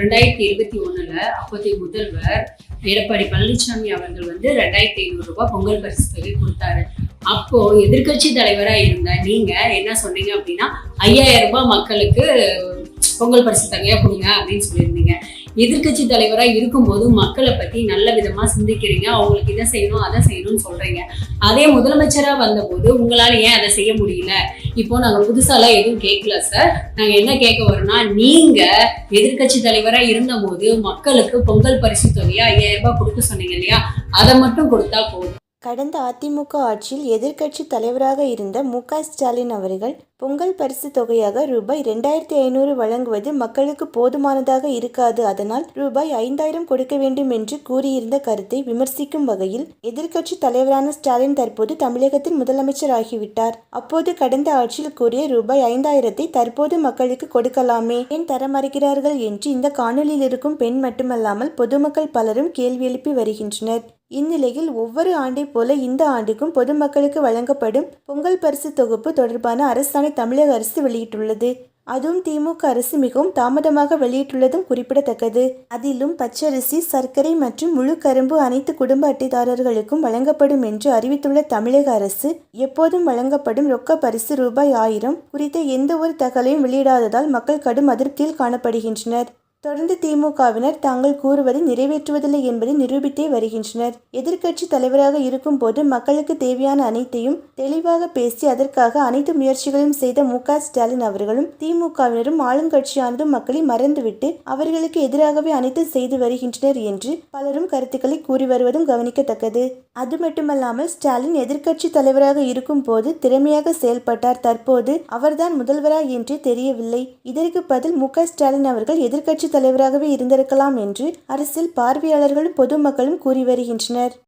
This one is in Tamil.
ரெண்டாயிரத்தி இருபத்தி ஒண்ணுல அப்போதைய முதல்வர் எடப்பாடி பழனிசாமி அவர்கள் வந்து ரெண்டாயிரத்தி ஐநூறு ரூபாய் பொங்கல் பரிசு தொகை கொடுத்தாரு. அப்போ எதிர்க்கட்சி தலைவரா இருந்த நீங்க என்ன சொன்னீங்க அப்படின்னா ஐயாயிரம் ரூபாய் மக்களுக்கு பொங்கல் பரிசு தொகையா கொடுங்க அப்படின்னு சொல்லியிருந்தீங்க. எதிர்க்கட்சி தலைவரா இருக்கும்போது மக்களை பத்தி நல்ல விதமா சிந்திக்கிறீங்க. அவங்களுக்கு இதை செய்யணும் அதை செய்யணும்னு சொல்றீங்க. அதே முதலமைச்சரா வந்தபோது உங்களால ஏன் அதை செய்ய முடியல? இப்போ நாங்க புதுசாலாம் எதுவும் கேட்கல சார் நாங்க என்ன கேட்க வரோம்னா நீங்க எதிர்க்கட்சி தலைவரா இருந்தபோது மக்களுக்கு பொங்கல் பரிசு தொகையா ஐயாயிரம் ரூபாய் கொடுக்க சொன்னீங்க இல்லையா? அதை மட்டும் கொடுத்தா போதும். கடந்த அதிமுக ஆட்சியில் எதிர்க்கட்சி தலைவராக இருந்த மு ஸ்டாலின் அவர்கள் பொங்கல் பரிசு தொகையாக ரூபாய் ரெண்டாயிரத்தி ஐநூறு வழங்குவது மக்களுக்கு போதுமானதாக இருக்காது. அதனால் ரூபாய் ஐந்தாயிரம் கொடுக்க வேண்டும் என்று கூறியிருந்த கருத்தை விமர்சிக்கும் வகையில் எதிர்க்கட்சி தலைவரான ஸ்டாலின் தற்போது தமிழகத்தின் முதலமைச்சர் ஆகிவிட்டார் அப்போது கடந்த ஆட்சியில் கூறிய ரூபாய் ஐந்தாயிரத்தை தற்போது மக்களுக்கு கொடுக்கலாமே ஏன் தர மறுக்கிறார்கள் என்று இந்த காணொலியில் இருக்கும் பெண் மட்டுமல்லாமல் பொதுமக்கள் பலரும் கேள்வி எழுப்பி வருகின்றனர். இந்நிலையில் ஒவ்வொரு ஆண்டை போல இந்த ஆண்டுக்கும் பொதுமக்களுக்கு வழங்கப்படும் பொங்கல் பரிசு தொகுப்பு தொடர்பான அரசாணை தமிழக அரசு வெளியிட்டுள்ளது. அதுவும் திமுக அரசு மிகவும் தாமதமாக வெளியிட்டுள்ளதும் குறிப்பிடத்தக்கது. அதிலும் பச்சரிசி சர்க்கரை மற்றும் முழு கரும்பு அனைத்து குடும்ப அட்டைதாரர்களுக்கும் வழங்கப்படும் என்று அறிவித்துள்ள தமிழக அரசு எப்போதும் வழங்கப்படும் ரொக்க பரிசு ரூபாய் ஆயிரம் குறித்த எந்த ஒரு தகவலையும் வெளியிடாததால் மக்கள் கடும் அதிருப்தியில் காணப்படுகின்றனர். தொடர்ந்து திமுகவினர் தாங்கள் கூறுவதை நிறைவேற்றுவதில்லை என்பதை நிரூபித்தே வருகின்றனர். எதிர்க்கட்சி தலைவராக இருக்கும்போது மக்களுக்கு தேவையான அனைத்தையும் தெளிவாக பேசி அதற்காக அனைத்து முயற்சிகளையும் செய்த மு ஸ்டாலின் அவர்களும் திமுகவினரும் ஆளுங்கட்சியானதும் மக்களை மறந்துவிட்டு அவர்களுக்கு எதிராகவே அனைத்து செய்து வருகின்றனர் என்று பலரும் கருத்துக்களை கூறி வருவதும் கவனிக்கத்தக்கது. அது மட்டுமல்லாமல் ஸ்டாலின் எதிர்க்கட்சி தலைவராக இருக்கும் போது திறமையாக செயல்பட்டார். தற்போது அவர்தான் முதல்வரா என்றே தெரியவில்லை. இதற்கு பதில் மு ஸ்டாலின் அவர்கள் எதிர்க்கட்சி தலைவராகவே இருந்திருக்கலாம் என்று அரசியல் பார்வையாளர்களும் பொதுமக்களும் கூறி வருகின்றனர்.